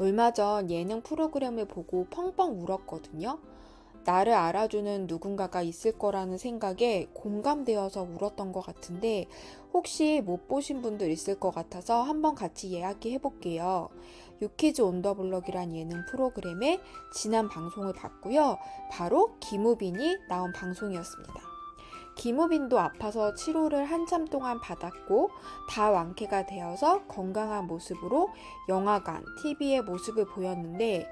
얼마 전 예능 프로그램을 보고 펑펑 울었거든요. 나를 알아주는 누군가가 있을 거라는 생각에 공감되어서 울었던 것 같은데 혹시 못 보신 분들 있을 것 같아서 한번 같이 이야기 해 볼게요. 유키즈 온더블럭이란 예능 프로그램의 지난 방송을 봤고요. 바로 김우빈이 나온 방송이었습니다. 김우빈도 아파서 치료를 한참 동안 받았고 다 완쾌가 되어서 건강한 모습으로 영화관, TV의 모습을 보였는데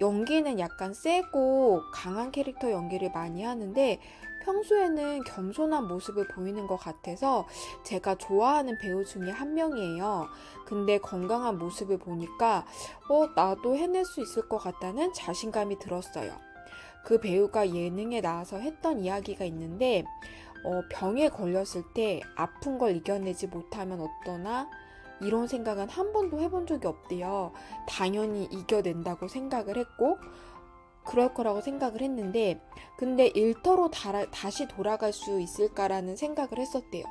연기는 약간 세고 강한 캐릭터 연기를 많이 하는데 평소에는 겸손한 모습을 보이는 것 같아서 제가 좋아하는 배우 중에 한 명이에요. 근데 건강한 모습을 보니까 어, 나도 해낼 수 있을 것 같다는 자신감이 들었어요. 그 배우가 예능에 나와서 했던 이야기가 있는데 어, 병에 걸렸을 때 아픈 걸 이겨내지 못하면 어떠나 이런 생각은 한 번도 해본 적이 없대요. 당연히 이겨낸다고 생각을 했고, 그럴 거라고 생각을 했는데, 근데 일터로 다, 시 돌아갈 수 있을까라는 생각을 했었대요.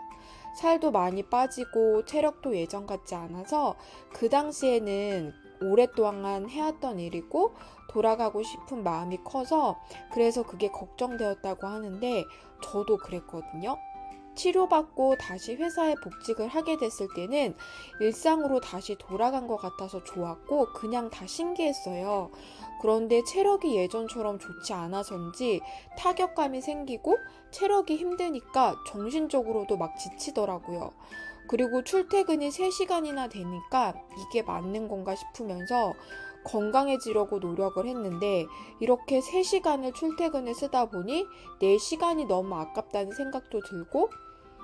살도 많이 빠지고 체력도 예전 같지 않아서 그 당시에는 오랫동안 해왔던 일이고 돌아가고 싶은 마음이 커서 그래서 그게 걱정되었다고 하는데 저도 그랬거든요. 치료받고 다시 회사에 복직을 하게 됐을 때는 일상으로 다시 돌아간 것 같아서 좋았고 그냥 다 신기했어요. 그런데 체력이 예전처럼 좋지 않아서인지 타격감이 생기고 체력이 힘드니까 정신적으로도 막 지치더라고요. 그리고 출퇴근이 3시간이나 되니까 이게 맞는 건가 싶으면서 건강해지려고 노력을 했는데 이렇게 3시간을 출퇴근을 쓰다 보니 4시간이 너무 아깝다는 생각도 들고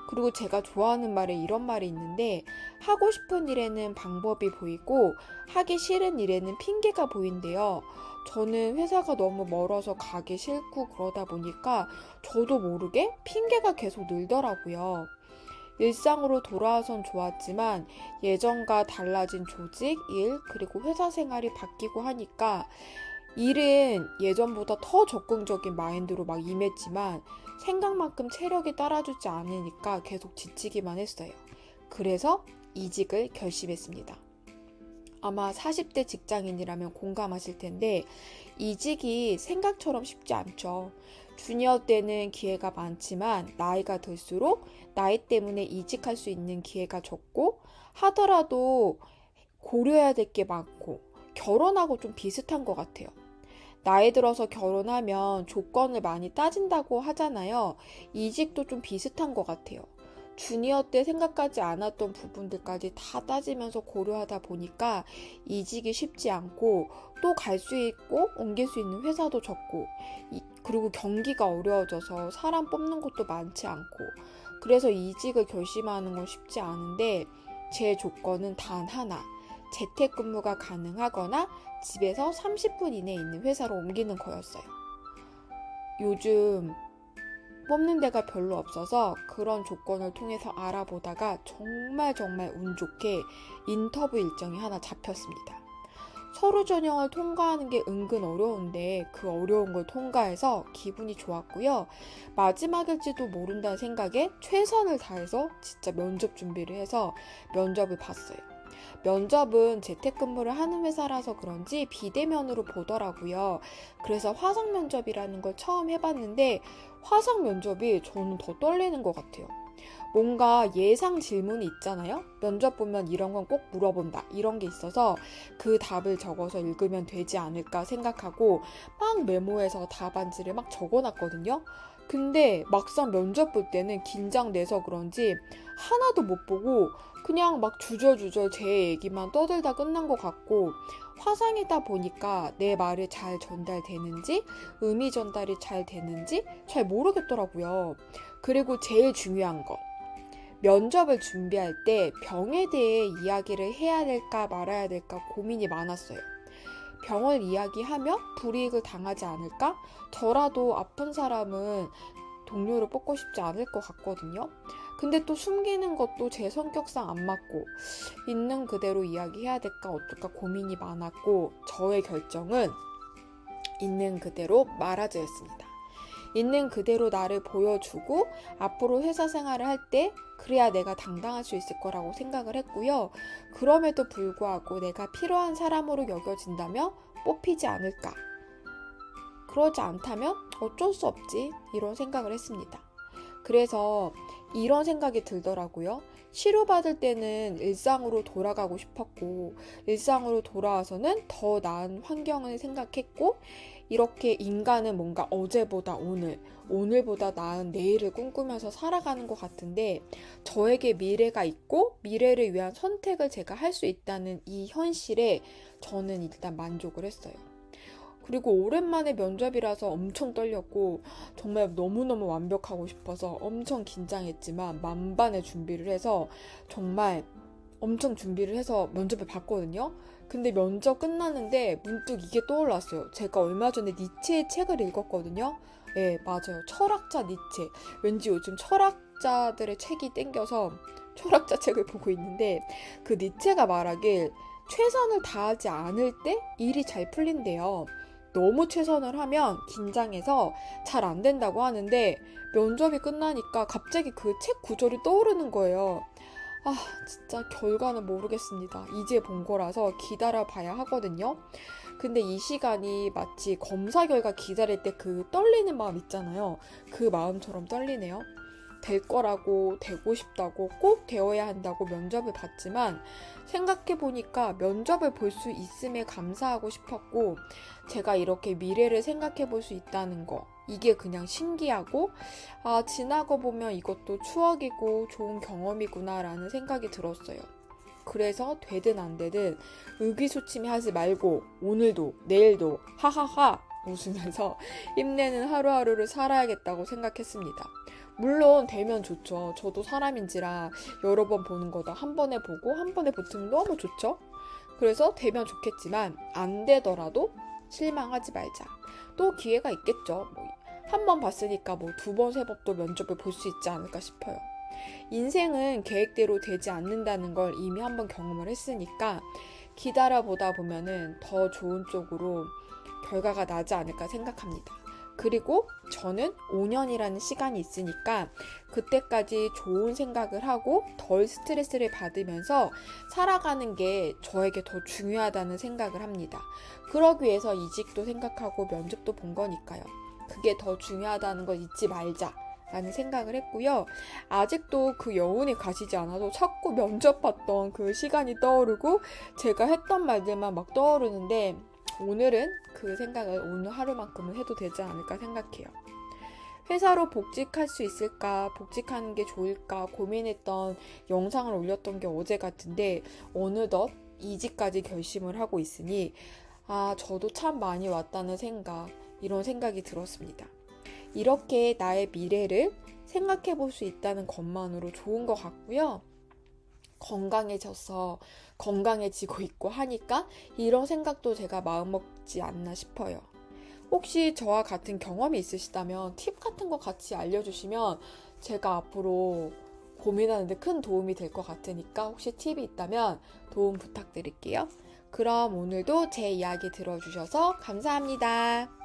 그리고 제가 좋아하는 말에 이런 말이 있는데 하고 싶은 일에는 방법이 보이고 하기 싫은 일에는 핑계가 보인대요. 저는 회사가 너무 멀어서 가기 싫고 그러다 보니까 저도 모르게 핑계가 계속 늘더라고요. 일상으로 돌아와선 좋았지만 예전과 달라진 조직, 일, 그리고 회사 생활이 바뀌고 하니까 일은 예전보다 더 적극적인 마인드로 막 임했지만 생각만큼 체력이 따라주지 않으니까 계속 지치기만 했어요. 그래서 이직을 결심했습니다. 아마 40대 직장인이라면 공감하실 텐데 이직이 생각처럼 쉽지 않죠. 주니어 때는 기회가 많지만 나이가 들수록 나이 때문에 이직할 수 있는 기회가 적고 하더라도 고려해야 될 게 많고 결혼하고 좀 비슷한 것 같아요. 나이 들어서 결혼하면 조건을 많이 따진다고 하잖아요. 이직도 좀 비슷한 것 같아요. 주니어 때 생각하지 않았던 부분들까지 다 따지면서 고려하다 보니까 이직이 쉽지 않고 또 갈 수 있고 옮길 수 있는 회사도 적고 이, 그리고 경기가 어려워져서 사람 뽑는 것도 많지 않고 그래서 이직을 결심하는 건 쉽지 않은데 제 조건은 단 하나 재택근무가 가능하거나 집에서 30분 이내에 있는 회사로 옮기는 거였어요. 요즘 뽑는 데가 별로 없어서 그런 조건을 통해서 알아보다가 정말 정말 운 좋게 인터뷰 일정이 하나 잡혔습니다. 서류 전형을 통과하는 게 은근 어려운데 그 어려운 걸 통과해서 기분이 좋았고요. 마지막일지도 모른다는 생각에 최선을 다해서 진짜 면접 준비를 해서 면접을 봤어요. 면접은 재택근무를 하는 회사라서 그런지 비대면으로 보더라고요. 그래서 화상 면접이라는 걸 처음 해봤는데 화상 면접이 저는 더 떨리는 것 같아요. 뭔가 예상 질문이 있잖아요? 면접 보면 이런 건 꼭 물어본다. 이런 게 있어서 그 답을 적어서 읽으면 되지 않을까 생각하고 막 메모해서 답안지를 막 적어놨거든요. 근데 막상 면접 볼 때는 긴장돼서 그런지 하나도 못 보고 그냥 막 주저주저 제 얘기만 떠들다 끝난 것 같고 화상이다 보니까 내 말이 잘 전달되는지 의미 전달이 잘 되는지 잘 모르겠더라고요. 그리고 제일 중요한 것. 면접을 준비할 때 병에 대해 이야기를 해야 될까 말아야 될까 고민이 많았어요. 병을 이야기하면 불이익을 당하지 않을까? 저라도 아픈 사람은 동료를 뽑고 싶지 않을 것 같거든요. 근데 또 숨기는 것도 제 성격상 안 맞고 있는 그대로 이야기해야 될까 어떨까 고민이 많았고 저의 결정은 있는 그대로 말하자였습니다. 있는 그대로 나를 보여주고 앞으로 회사 생활을 할 때 그래야 내가 당당할 수 있을 거라고 생각을 했고요. 그럼에도 불구하고 내가 필요한 사람으로 여겨진다면 뽑히지 않을까. 그러지 않다면 어쩔 수 없지. 이런 생각을 했습니다. 그래서 이런 생각이 들더라고요. 치료받을 때는 일상으로 돌아가고 싶었고, 일상으로 돌아와서는 더 나은 환경을 생각했고, 이렇게 인간은 뭔가 어제보다 오늘, 오늘보다 나은 내일을 꿈꾸면서 살아가는 것 같은데, 저에게 미래가 있고, 미래를 위한 선택을 제가 할 수 있다는 이 현실에 저는 일단 만족을 했어요. 그리고 오랜만에 면접이라서 엄청 떨렸고 정말 너무너무 완벽하고 싶어서 엄청 긴장했지만 만반의 준비를 해서 정말 엄청 준비를 해서 면접을 봤거든요. 근데 면접 끝났는데 문득 이게 떠올랐어요. 제가 얼마 전에 니체의 책을 읽었거든요. 예, 맞아요. 철학자 니체. 왠지 요즘 철학자들의 책이 땡겨서 철학자 책을 보고 있는데 그 니체가 말하길 최선을 다하지 않을 때 일이 잘 풀린대요. 너무 최선을 하면 긴장해서 잘 안 된다고 하는데 면접이 끝나니까 갑자기 그 책 구절이 떠오르는 거예요. 아, 진짜 결과는 모르겠습니다. 이제 본 거라서 기다려 봐야 하거든요. 근데 이 시간이 마치 검사 결과 기다릴 때 그 떨리는 마음 있잖아요. 그 마음처럼 떨리네요. 될 거라고 되고 싶다고 꼭 되어야 한다고 면접을 봤지만 생각해 보니까 면접을 볼 수 있음에 감사하고 싶었고 제가 이렇게 미래를 생각해 볼 수 있다는 거 이게 그냥 신기하고 아 지나고 보면 이것도 추억이고 좋은 경험이구나라는 생각이 들었어요. 그래서 되든 안 되든 의기소침해 하지 말고 오늘도 내일도 하하하 웃으면서 힘내는 하루하루를 살아야겠다고 생각했습니다. 물론 되면 좋죠. 저도 사람인지라 여러 번 보는 거다 한 번에 보고 한 번에 붙으면 너무 좋죠. 그래서 되면 좋겠지만 안 되더라도 실망하지 말자. 또 기회가 있겠죠. 뭐 한번 봤으니까 뭐 두 번, 세번또 면접을 볼 수 있지 않을까 싶어요. 인생은 계획대로 되지 않는다는 걸 이미 한번 경험을 했으니까 기다려 보다 보면은 더 좋은 쪽으로 결과가 나지 않을까 생각합니다. 그리고 저는 5년이라는 시간이 있으니까 그때까지 좋은 생각을 하고 덜 스트레스를 받으면서 살아가는 게 저에게 더 중요하다는 생각을 합니다. 그러기 위해서 이직도 생각하고 면접도 본 거니까요. 그게 더 중요하다는 걸 잊지 말자. 라는 생각을 했고요. 아직도 그 여운이 가시지 않아도 자꾸 면접 봤던 그 시간이 떠오르고 제가 했던 말들만 막 떠오르는데 오늘은 그 생각을 오늘 하루만큼은 해도 되지 않을까 생각해요. 회사로 복직할 수 있을까, 복직하는 게 좋을까 고민했던 영상을 올렸던 게 어제 같은데, 어느덧 이직까지 결심을 하고 있으니, 아, 저도 참 많이 왔다는 생각, 이런 생각이 들었습니다. 이렇게 나의 미래를 생각해 볼 수 있다는 것만으로 좋은 것 같고요. 건강해져서 건강해지고 있고 하니까 이런 생각도 제가 마음먹지 않나 싶어요. 혹시 저와 같은 경험이 있으시다면 팁 같은 거 같이 알려주시면 제가 앞으로 고민하는데 큰 도움이 될 것 같으니까 혹시 팁이 있다면 도움 부탁드릴게요. 그럼 오늘도 제 이야기 들어주셔서 감사합니다.